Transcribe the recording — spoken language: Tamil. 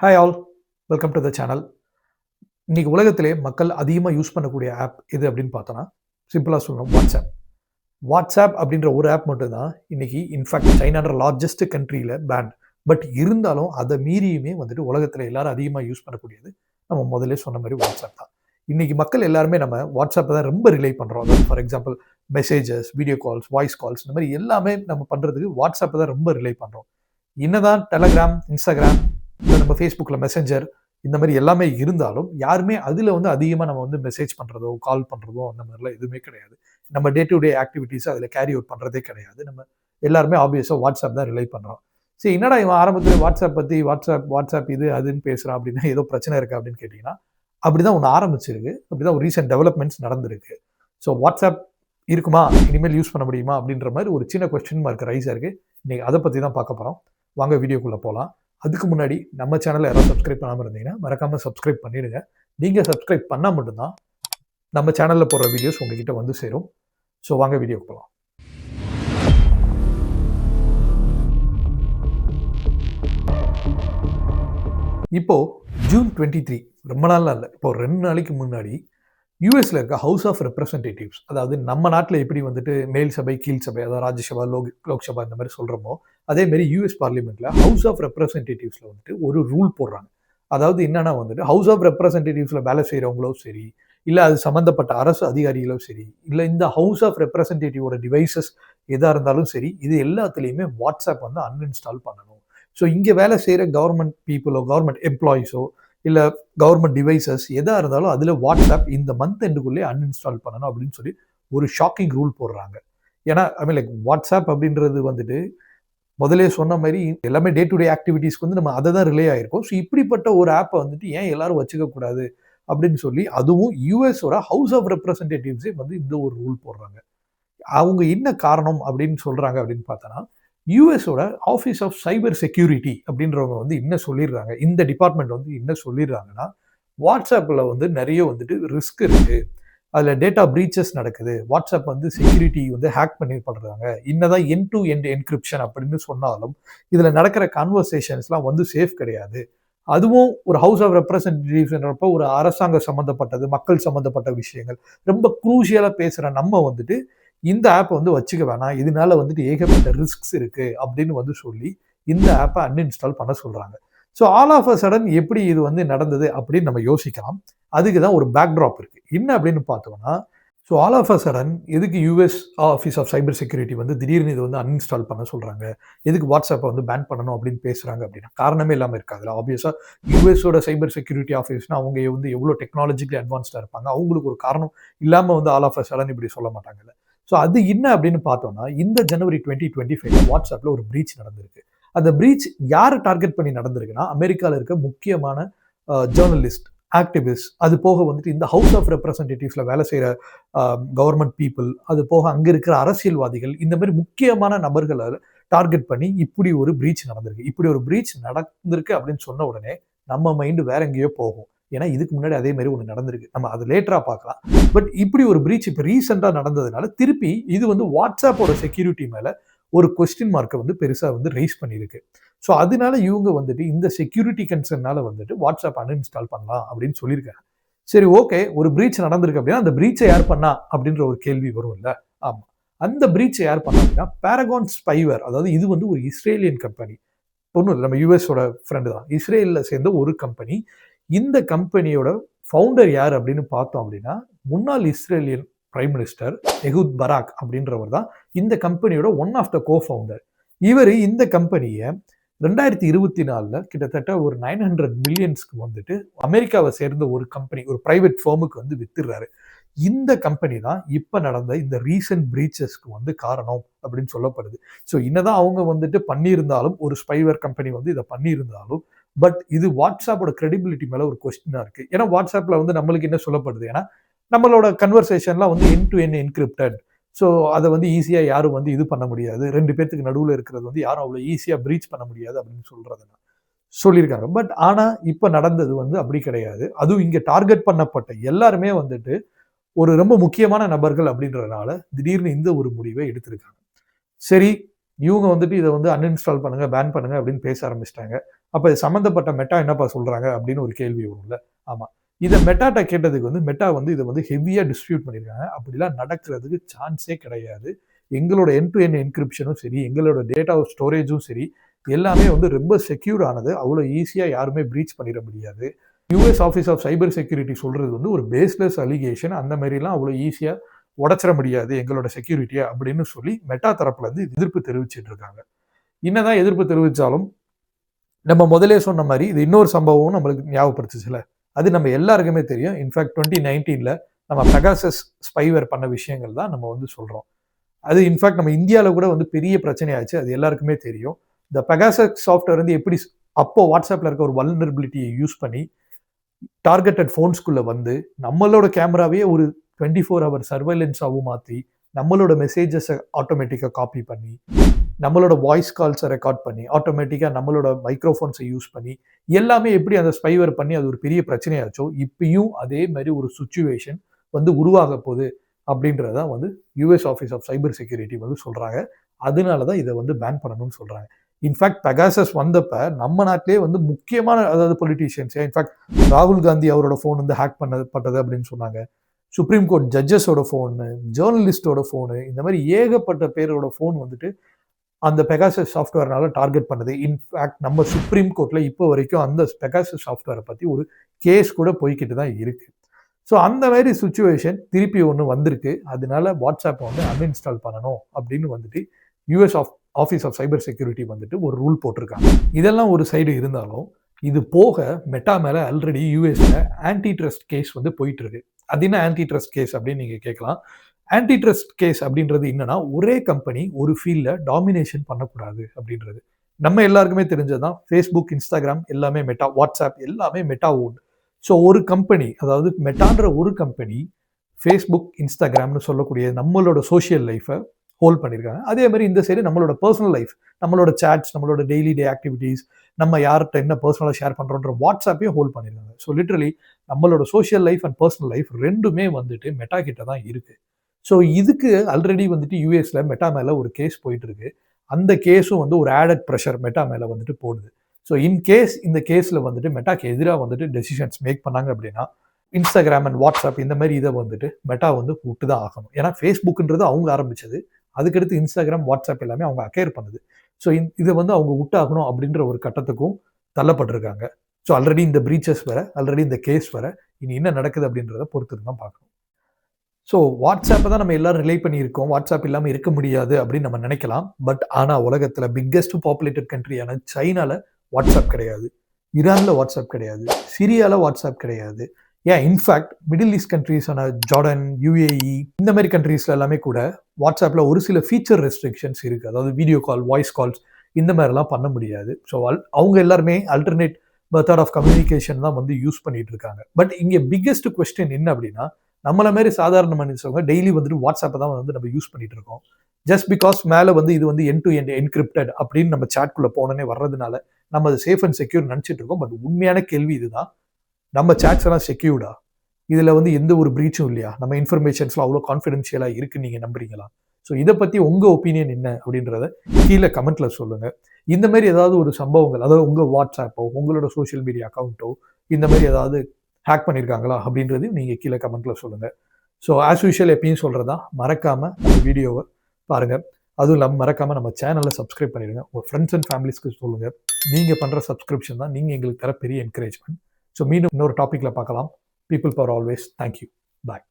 Hi all welcome to the channel இன்றைக்கி உலகத்திலே மக்கள் அதிகமாக யூஸ் பண்ணக்கூடிய ஆப் எது அப்படின்னு பார்த்தோன்னா சிம்பிளாக சொல்லணும் வாட்ஸ்அப் வாட்ஸ்அப் அப்படின்ற ஒரு ஆப் மட்டும்தான் இன்னைக்கு இன்ஃபேக்ட் சைனான்ற லார்ஜஸ்ட் கண்ட்ரியில் பேண்ட் பட் இருந்தாலும் அதை மீறியுமே வந்துட்டு உலகத்தில் எல்லாரும் அதிகமாக யூஸ் பண்ணக்கூடியது நம்ம முதல்ல சொன்ன மாதிரி வாட்ஸ்அப் தான். இன்றைக்கி மக்கள் எல்லாருமே நம்ம வாட்ஸ்அப்பை தான் ரொம்ப ரிலே பண்ணுறோம் அதாவது for example messages video calls voice calls இந்த மாதிரி எல்லாமே நம்ம பண்ணுறதுக்கு வாட்ஸ்அப்பை தான் ரொம்ப ரிலே பண்ணுறோம் என்னதான் டெலகிராம் இன்ஸ்டாகிராம் இல்லை நம்ம ஃபேஸ்புக்கில் மெசஞ்சர் இந்த மாதிரி எல்லாமே இருந்தாலும் யாருமே அதில் வந்து அதிகமாக நம்ம வந்து மெசேஜ் பண்ணுறதோ கால் பண்ணுறதோ அந்த மாதிரிலாம் எதுவுமே கிடையாது. நம்ம டே டு டே ஆக்டிவிட்டீஸ் அதில் கேரி அவுட் பண்ணுறதே கிடையாது. நம்ம எல்லாருமே ஆப்வியஸாக வாட்ஸ்அப் தான் ரிலை பண்ணுறோம் சரி என்னடா இவன் ஆரம்பத்தில் வாட்ஸ்அப் பற்றி வாட்ஸ்அப் வாட்ஸ்அப் இது அதுன்னு பேசுகிறான் அப்படின்னா ஏதோ பிரச்சனை இருக்குது அப்படின்னு கேட்டிங்கன்னா அப்படி தான் ஒன்று ஆரம்பிச்சிருக்கு. அப்படி தான் ஒரு ரீசெண்ட் டெவலப்மெண்ட்ஸ் நடந்திருக்கு. ஸோ வாட்ஸ்அப் இருக்குமா? இனிமேல் யூஸ் பண்ண முடியுமா? அப்படின்ற மாதிரி ஒரு சின்ன கொஸ்டின் மார்க் ரைஸ் இருக்குது இன்றைக்கி அதை பற்றி தான் பார்க்க போகிறோம் வாங்க வீடியோக்குள்ளே போகலாம் அதுக்கு முன்னாடி நம்ம சேனலை யாராவது சப்ஸ்கிரைப் பண்ணாமல் இருந்தீங்கன்னா மறக்காமல் சப்ஸ்கிரைப் பண்ணிடுங்க. நீங்கள் சப்ஸ்கிரைப் பண்ணால் மட்டும்தான் நம்ம சேனலில் போடுற வீடியோஸ் உங்ககிட்ட வந்து சேரும். ஸோ வாங்க வீடியோ போகலாம் இப்போ ஜூன் டுவெண்ட்டி த்ரீ ரொம்ப நாளில் இல்லை. இப்போ ரெண்டு நாளைக்கு முன்னாடி யூஎஸில் இருக்க ஹவுஸ் ஆஃப் ரெப்ரசன்டேட்டிவ்ஸ் அதாவது நம்ம நாட்டில் எப்படி வந்துட்டு மேல் சபை கீழ் சபை அதாவது ராஜ்யசபா லோக் லோக்சபா இந்த மாதிரி சொல்கிறோமோ அதே மாதிரி யூஎஸ் பார்லிமெண்ட்டில் ஹவுஸ் ஆஃப் ரெப்ரசன்டேட்டிவ்ஸில் வந்துட்டு ஒரு ரூல் போடுறாங்க. அதாவது என்னென்னா வந்துட்டு ஹவுஸ் ஆஃப் ரெப்ரசன்டேட்டிவ்ஸில் வேலை செய்கிறவங்களோ சரி இல்லை அது சம்மந்தப்பட்ட அரசு அதிகாரிகளோ சரி இல்லை இந்த ஹவுஸ் ஆஃப் ரெப்ரசன்டேட்டிவோட டிவைசஸ் எதாக இருந்தாலும் சரி இது எல்லாத்துலேயுமே வாட்ஸ்அப் வந்து அன்இன்ஸ்டால் பண்ணணும். ஸோ இங்கே வேலை செய்கிற கவர்மெண்ட் பீப்புளோ கவர்மெண்ட் எம்ப்ளாயிஸோ இல்லை கவர்மெண்ட் டிவைசஸ் எதாக இருந்தாலும் அதில் வாட்ஸ்அப் இந்த மந்த் எண்டுக்குள்ளே அன்இன்ஸ்டால் பண்ணணும் அப்படின்னு சொல்லி ஒரு ஷாக்கிங் ரூல் போடுறாங்க. ஏன்னா ஐ மீன் லைக் வாட்ஸ்அப் அப்படின்றது வந்துட்டு முதலே சொன்ன மாதிரி எல்லாமே டே டு டே ஆக்டிவிட்டீஸ்க்கு வந்து நம்ம அதை தான் ரிலே ஆயிருக்கோம். ஸோ இப்படிப்பட்ட ஒரு ஆப்பை வந்துட்டு ஏன் எல்லாரும் வச்சுக்கக்கூடாது அப்படின்னு சொல்லி அதுவும் யூஎஸோட ஹவுஸ் ஆஃப் ரெப்ரசன்டேட்டிவ்ஸே வந்து இந்த ஒரு ரூல் போடுறாங்க. அவங்க என்ன காரணம் அப்படின்னு சொல்கிறாங்க அப்படின்னு பார்த்தோன்னா யூஎஸோட ஆஃபீஸ் ஆஃப் சைபர் செக்யூரிட்டி அப்படின்றவங்க வந்து என்ன சொல்லிடுறாங்க? இந்த டிபார்ட்மெண்ட் வந்து என்ன சொல்லிடுறாங்கன்னா வாட்ஸ்அப்பில் வந்து நிறைய வந்துட்டு ரிஸ்க் இருக்குது அதில் டேட்டா ப்ரீச்சஸ் நடக்குது. வாட்ஸ்அப் வந்து செக்யூரிட்டி வந்து ஹேக் பண்ணி பண்ணுறாங்க இன்னதான் என் டு எண்ட் என்கிரிப்ஷன் அப்படின்னு சொன்னாலும் இதில் நடக்கிற கான்வர்சேஷன்ஸ்லாம் வந்து சேஃப் கிடையாது. அதுவும் ஒரு ஹவுஸ் ஆஃப் ரெப்ரசன்டேட்டிவ்ஸ்ன்றப்ப ஒரு அரசாங்கம் சம்மந்தப்பட்டது மக்கள் சம்மந்தப்பட்ட விஷயங்கள் ரொம்ப குரூஷியலாக பேசுகிற நம்ம வந்துட்டு இந்த ஆப்பை வந்து வச்சுக்க வேணாம். இதனால வந்துட்டு ஏகப்பட்ட ரிஸ்க்ஸ் இருக்குது அப்படின்னு வந்து சொல்லி இந்த ஆப்பை அன்இன்ஸ்டால் பண்ண சொல்கிறாங்க so all of a sudden எப்படி இது வந்து நடந்தது அப்படின்னு நம்ம யோசிக்கலாம். அதுக்கு தான் ஒரு பேக்ட்ராப் இருக்குது என்ன அப்படின்னு பார்த்தோம்னா so all of a sudden எதுக்கு US office of cyber security வந்து திடீர்னு இது வந்து அன்இன்ஸ்டால் பண்ண சொல்கிறாங்க எதுக்கு வாட்ஸ்அப்பை வந்து பேன் பண்ணணும் அப்படின்னு பேசுகிறாங்க அப்படின்னா காரணமே இல்லாமல் இருக்காதுல ஆப்வியஸாக யூஎஸோட சைபர் செக்யூரிட்டி ஆஃபீஸ்னா அவங்க வந்து எவ்வளோ டெக்னாலஜிக்கலி அட்வான்ஸ்டாக இருப்பாங்க? அவங்களுக்கு ஒரு காரணம் இல்லாமல் வந்து ஆல் ஆஃப் அ சடன் இப்படி சொல்ல மாட்டாங்கல்ல ஸோ அது என்ன அப்படின்னு பார்த்தோம்னா இந்த ஜனவரி டுவெண்ட்டி டுவெண்ட்டி ஃபைவ் வாட்ஸ்அப்பில் ஒரு ப்ரீச் நடந்திருக்கு. அந்த ப்ரீச் யாரை டார்கெட் பண்ணி நடந்திருக்குன்னா அமெரிக்காவில் இருக்க முக்கியமான ஜேர்னலிஸ்ட் ஆக்டிவிஸ்ட் அது போக வந்துட்டு இந்த ஹவுஸ் ஆஃப் ரெப்ரசன்டேட்டிவ்ஸில் வேலை செய்கிற கவர்மெண்ட் பீப்புள் அது போக அங்கே இருக்கிற அரசியல்வாதிகள் இந்த மாதிரி முக்கியமான நபர்களை டார்கெட் பண்ணி இப்படி ஒரு ப்ரீச் நடந்திருக்கு. இப்படி ஒரு ப்ரீச் நடந்திருக்கு அப்படின்னு சொன்ன உடனே நம்ம மைண்டு வேற எங்கேயோ போகும். ஏன்னா இதுக்கு முன்னாடி அதே மாதிரி ஒன்று நடந்திருக்கு. நம்ம அது லேட்டராக பார்க்கலாம். பட் இப்படி ஒரு பிரீச் இப்போ ரீசெண்டாக நடந்ததுனால திருப்பி இது வந்து வாட்ஸ்அப்போட செக்யூரிட்டி மேலே ஒரு கொஸ்டின் மார்க்கை வந்து பெருசாக வந்து ரைஸ் பண்ணியிருக்கு. ஸோ அதனால இவங்க வந்துட்டு இந்த செக்யூரிட்டி கன்சர்னால வந்துட்டு வாட்ஸ்அப் அன்இன்ஸ்டால் பண்ணலாம் அப்படின்னு சொல்லியிருக்காங்க. சரி ஓகே ஒரு பிரீச் நடந்திருக்கு அப்படின்னா அந்த பிரீச்சை யார் பண்ணா அப்படின்ற ஒரு கேள்வி வரும் இல்லை ஆமாம் அந்த பிரீச்சை யார் பண்ணா அப்படின்னா பேரகான் ஸ்பைவர் அதாவது இது வந்து ஒரு இஸ்ரேலியன் கம்பெனி ஒன்றும் இல்லை நம்ம யூஎஸோட ஃப்ரெண்டு தான். இஸ்ரேலில் சேர்ந்த ஒரு கம்பெனி இந்த கம்பெனியோட ஃபவுண்டர் யார் அப்படின்னு பார்த்தோம் அப்படின்னா முன்னாள் இஸ்ரேலியன் பிரைம் மினிஸ்டர் எகுத் பராக் அப்படின்றவர் தான் இந்த கம்பெனியோட one of the co founder இவர் இந்த கம்பெனியை ரெண்டாயிரத்தி இருபத்தி நாலில் கிட்டத்தட்ட ஒரு நைன் ஹண்ட்ரட் மில்லியன்ஸ்க்கு வந்துட்டு அமெரிக்காவை சேர்ந்த ஒரு கம்பெனி ஒரு ப்ரைவேட் ஃபேமுக்கு வந்து வித்துடுறாரு. இந்த கம்பெனி தான் இப்போ நடந்த இந்த ரீசன்ட் பிரீச்சஸ்க்கு வந்து காரணம் அப்படின்னு சொல்லப்படுது. ஸோ என்னதான் அவங்க வந்துட்டு பண்ணியிருந்தாலும் ஒரு ஸ்பைவர் கம்பெனி வந்து இதை பண்ணியிருந்தாலும் பட் இது வாட்ஸ்அப்போட கிரெடிபிலிட்டி மேலே ஒரு கொஸ்டினாக இருக்குது ஏன்னா வாட்ஸ்அப்பில் வந்து நம்மளுக்கு என்ன சொல்லப்படுது? ஏன்னா நம்மளோட கன்வர்சேஷன்லாம் வந்து end to end encrypted so அதை வந்து ஈஸியாக யாரும் வந்து இது பண்ண முடியாது. ரெண்டு பேர்த்துக்கு நடுவில் இருக்கிறது வந்து யாரும் அவ்வளோ ஈஸியாக ப்ரீச் பண்ண முடியாது அப்படின்னு சொல்கிறதுனா சொல்லியிருக்காங்க. பட் ஆனால் இப்போ நடந்தது வந்து அப்படி கிடையாது. அதுவும் இங்கே டார்கெட் பண்ணப்பட்ட எல்லாருமே வந்துட்டு ஒரு ரொம்ப முக்கியமான நபர்கள் அப்படின்றதுனால திடீர்னு இந்த ஒரு முடிவை எடுத்திருக்காங்க. சரி இவங்க வந்துட்டு இதை வந்து அன்இன்ஸ்டால் பண்ணுங்க பேன் பண்ணுங்க அப்படின்னு பேச ஆரம்பிச்சிட்டாங்க. அப்போ சம்மந்தப்பட்ட மெட்டா என்னப்பா சொல்கிறாங்க அப்படின்னு ஒரு கேள்வி வரும்ல. ஆமாம் இதை மெட்டாட்ட கேட்டதுக்கு வந்து மெட்டா வந்து இதை வந்து ஹெவியாக டிஸ்ட்ரிபியூட் பண்ணியிருக்காங்க அப்படிலாம் நடக்கிறதுக்கு சான்ஸே கிடையாது. எங்களோட என் டு என் என்கிரிப்ஷனும் சரி எங்களோட டேட்டா ஸ்டோரேஜும் சரி எல்லாமே வந்து ரொம்ப செக்யூர் ஆனது. அவ்வளோ ஈஸியாக யாருமே ப்ரீச் பண்ணிட முடியாது. US office of cyber security சொல்கிறது வந்து ஒரு பேஸ்லெஸ் அலிகேஷன் அந்த மாதிரிலாம் அவ்வளோ ஈஸியாக உடச்சிட முடியாது எங்களோட செக்யூரிட்டியை அப்படின்னு சொல்லி மெட்டா தரப்புலேருந்து எதிர்ப்பு தெரிவிச்சிட்டு இருக்காங்க. என்னதான் எதிர்ப்பு தெரிவித்தாலும் நம்ம முதலே சொன்ன மாதிரி இது இன்னொரு சம்பவம் நம்மளுக்கு ஞாபகப்படுத்துச்சுல? அது நம்ம எல்லாருக்குமே தெரியும். இன்ஃபேக்ட் டுவெண்ட்டி நைன்டீனில் நம்ம பெகாசஸ் ஸ்பைவர் பண்ண விஷயங்கள் தான் நம்ம வந்து சொல்கிறோம் அது இன்ஃபேக்ட் நம்ம இந்தியாவில் கூட வந்து பெரிய பிரச்சனையாச்சு. அது எல்லாருக்குமே தெரியும். இந்த பெகாசஸ் சாஃப்ட்வேர் வந்து எப்படி அப்போ வாட்ஸ்அப்பில் இருக்க ஒரு வல்னரபிலிட்டியை யூஸ் பண்ணி டார்கெட்டட் ஃபோன்ஸ்குள்ளே வந்து நம்மளோட கேமராவே ஒரு டுவெண்ட்டி ஃபோர் ஹவர் சர்வைலன்ஸாகவும் மாற்றி நம்மளோட மெசேஜஸை ஆட்டோமேட்டிக்காக காப்பி பண்ணி நம்மளோட வாய்ஸ் கால்ஸை ரெக்கார்ட் பண்ணி ஆட்டோமேட்டிக்காக நம்மளோட மைக்ரோஃபோன்ஸை யூஸ் பண்ணி எல்லாமே எப்படி அந்த ஸ்பைவர் பண்ணி அது ஒரு பெரிய பிரச்சனையாச்சோ இப்பயும் அதே மாதிரி ஒரு சுச்சுவேஷன் வந்து உருவாக போகுது அப்படின்றத வந்து US office of cyber security வந்து சொல்கிறாங்க அதனால தான் இதை வந்து பேன் பண்ணணும்னு சொல்கிறாங்க இன்ஃபேக்ட் பெகாசஸ் வந்தப்ப நம்ம நாட்டிலே வந்து முக்கியமான அதாவது பொலிட்டீஷியன்ஸ் இன்ஃபேக்ட் ராகுல் காந்தி அவரோட ஃபோன் வந்து ஹேக் பண்ணப்பட்டது அப்படின்னு சொன்னாங்க. சுப்ரீம் கோர்ட் ஜட்ஜஸோட ஃபோனு ஜேர்னலிஸ்டோட ஃபோனு இந்த மாதிரி ஏகப்பட்ட பேரோட ஃபோன் வந்துட்டு அந்த பெகாசஸ் சாஃப்ட்வேர்னால டார்கெட் பண்ணுது. இன்ஃபேக்ட் நம்ம சுப்ரீம் கோர்ட்டில் இப்போ வரைக்கும் அந்த பெகாசஸ் சாஃப்ட்வேரை பற்றி ஒரு கேஸ் கூட போய்கிட்டு தான் இருக்குது ஸோ அந்த மாதிரி சுச்சுவேஷன் திருப்பி ஒன்று வந்திருக்கு. அதனால வாட்ஸ்அப்பை வந்து அன்இன்ஸ்டால் பண்ணணும் அப்படின்னு வந்துட்டு US of office of cyber security வந்துட்டு ஒரு ரூல் போட்டிருக்காங்க. இதெல்லாம் ஒரு சைடு இருந்தாலும் இது போக மெட்டா மேலே ஆல்ரெடி யூஎஸில் ஆன்டி ட்ரஸ்ட் கேஸ் வந்து போயிட்டுருக்கு அது என்ன ஆன்டி ட்ரஸ்ட் கேஸ் அப்படின்னு நீங்கள் கேட்கலாம். ஆன்டி ட்ரஸ்ட் கேஸ் அப்படின்றது என்னன்னா ஒரே கம்பெனி ஒரு ஃபீல்டில் டாமினேஷன் பண்ணக்கூடாது அப்படின்றது. நம்ம எல்லாருக்குமே தெரிஞ்சதுதான். ஃபேஸ்புக் இன்ஸ்டாகிராம் எல்லாமே மெட்டா வாட்ஸ்அப் எல்லாமே மெட்டா ஓன் ஸோ ஒரு கம்பெனி அதாவது மெட்டான்ற ஒரு கம்பெனி ஃபேஸ்புக் இன்ஸ்டாகிராம்னு சொல்லக்கூடிய நம்மளோட சோஷியல் லைஃப்பை ஹோல்ட் பண்ணியிருக்காங்க அதே மாதிரி இந்த சைடு நம்மளோட பர்சனல் லைஃப் நம்மளோட சேட்ஸ் நம்மளோட டெய்லி டே ஆக்டிவிட்டீஸ் நம்ம யார்கிட்ட என்ன பர்சனலாக ஷேர் பண்ணுறோன்ற வாட்ஸ்அப்பையும் ஹோல்ட் பண்ணியிருக்காங்க ஸோ லிட்ரலி நம்மளோட social life and personal life ரெண்டுமே வந்துட்டு மெட்டா கிட்ட தான் இருக்குது ஸோ இதுக்கு ஆல்ரெடி வந்துட்டு யூஎஸில் மெட்டா மேலே ஒரு கேஸ் போயிட்டு இருக்கு அந்த கேஸும் வந்து ஒரு ஆடட் ப்ரெஷர் மெட்டா மேலே வந்துட்டு போடுது. ஸோ இன் கேஸ் இந்த கேஸில் வந்துட்டு மெட்டாக்கு எதிராக வந்துட்டு டெசிஷன்ஸ் மேக் பண்ணாங்க அப்படின்னா இன்ஸ்டாகிராம் அண்ட் வாட்ஸ்அப் இந்த மாதிரி இதை வந்துட்டு மெட்டா வந்து விட்டு தான் ஆகணும். ஏன்னா ஃபேஸ்புக்குன்றது அவங்க ஆரம்பிச்சது. அதுக்கடுத்து இன்ஸ்டாகிராம் வாட்ஸ்அப் எல்லாமே அவங்க அக்கேர் பண்ணுது. ஸோ இதை வந்து அவங்க விட்டாகணும் அப்படின்ற ஒரு கட்டத்துக்கும் தள்ளப்பட்டிருக்காங்க. ஸோ ஆல்ரெடி இந்த பிரீச்சஸ் வர ஆல்ரெடி இந்த கேஸ் வர இனி என்ன நடக்குது அப்படின்றத பொறுத்து தான் பார்க்கணும். ஸோ வாட்ஸ்அப்பை தான் நம்ம எல்லாரும் ரிலே பண்ணியிருக்கோம். வாட்ஸ்அப் இல்லாமல் இருக்க முடியாது அப்படின்னு நம்ம நினைக்கலாம். பட் ஆனால் உலகத்தில் பிக்கெஸ்ட் பாப்புலேட்டட் கண்ட்ரியான சைனாவில் வாட்ஸ்அப் கிடையாது. ஈரானில் வாட்ஸ்அப் கிடையாது. சிரியாவில் வாட்ஸ்அப் கிடையாது. ஏன் இன்ஃபேக்ட் மிடில் ஈஸ்ட் கண்ட்ரீஸான ஜார்டன் யூஏஇ இந்த மாதிரி கண்ட்ரீஸில் எல்லாமே கூட வாட்ஸ்அப்பில் ஒரு சில ஃபீச்சர் ரெஸ்ட்ரிக்ஷன்ஸ் இருக்குது அதாவது வீடியோ கால் வாய்ஸ் கால்ஸ் இந்த மாதிரிலாம் பண்ண முடியாது. ஸோ அவங்க எல்லாருமே அல்டர்னேட் மெத்தட் ஆஃப் கம்யூனிகேஷன் தான் வந்து யூஸ் பண்ணிட்டு இருக்காங்க. பட் இங்கே பிக்கெஸ்ட் கொஸ்டின் என்ன அப்படின்னா நம்மள மாதிரி சாதாரண மனுஷங்க டெய்லி வந்துட்டு வாட்ஸ்அப்பை தான் வந்து நம்ம யூஸ் பண்ணிட்டு இருக்கோம். ஜஸ்ட் பிகாஸ் மேலே வந்து இது வந்து என் டு என் என்கிரிப்டட் அப்படின்னு நம்ம சாட்குள்ளே போனோன்னே வர்றதுனால நம்ம அது சேஃப் அண்ட் செக்யூர் நினச்சிட்டு இருக்கோம். பட் உண்மையான கேள்வி இதுதான். நம்ம சேட்ஸ் எல்லாம் செக்யூர்டா இதில் வந்து எந்த ஒரு ப்ரீச்சும் இல்லையா? நம்ம இன்ஃபர்மேஷன்ஸ்லாம் அவ்வளோ கான்ஃபிடென்ஷியலாக இருக்குன்னு நீங்கள் நம்புறீங்களா? ஸோ இதை பற்றி உங்கள் ஒப்பீனியன் என்ன அப்படின்றத கீழே கமெண்ட்டில் சொல்லுங்கள் இந்த மாதிரி ஏதாவது ஒரு சம்பவங்கள் அதாவது உங்கள் வாட்ஸ்அப்போ உங்களோட சோஷியல் மீடியா அக்கௌண்ட்டோ இந்த மாதிரி ஏதாவது ஹேக் பண்ணியிருக்காங்களா அப்படின்றது நீங்கள் கீழே கமெண்ட்டில் சொல்லுங்கள் ஸோ ஆஸ் யூஷுவல் எப்பயும் சொல்கிறதா மறக்காமல் வீடியோவை பாருங்கள் அதுவும் இல்லாமல் மறக்காமல் நம்ம சேனலை சப்ஸ்கிரைப் பண்ணிடுங்க. உங்கள் ஃப்ரெண்ட்ஸ் அண்ட் ஃபேமிலிஸ்க்கு சொல்லுங்கள் நீங்கள் பண்ணுற சப்ஸ்கிரிப்ஷன் தான் நீங்கள் எங்களுக்கு தர பெரிய என்கரேஜ்மெண்ட் ஸோ மீண்டும் இன்னொரு டாப்பிக்கில் பார்க்கலாம். People power always thank you bye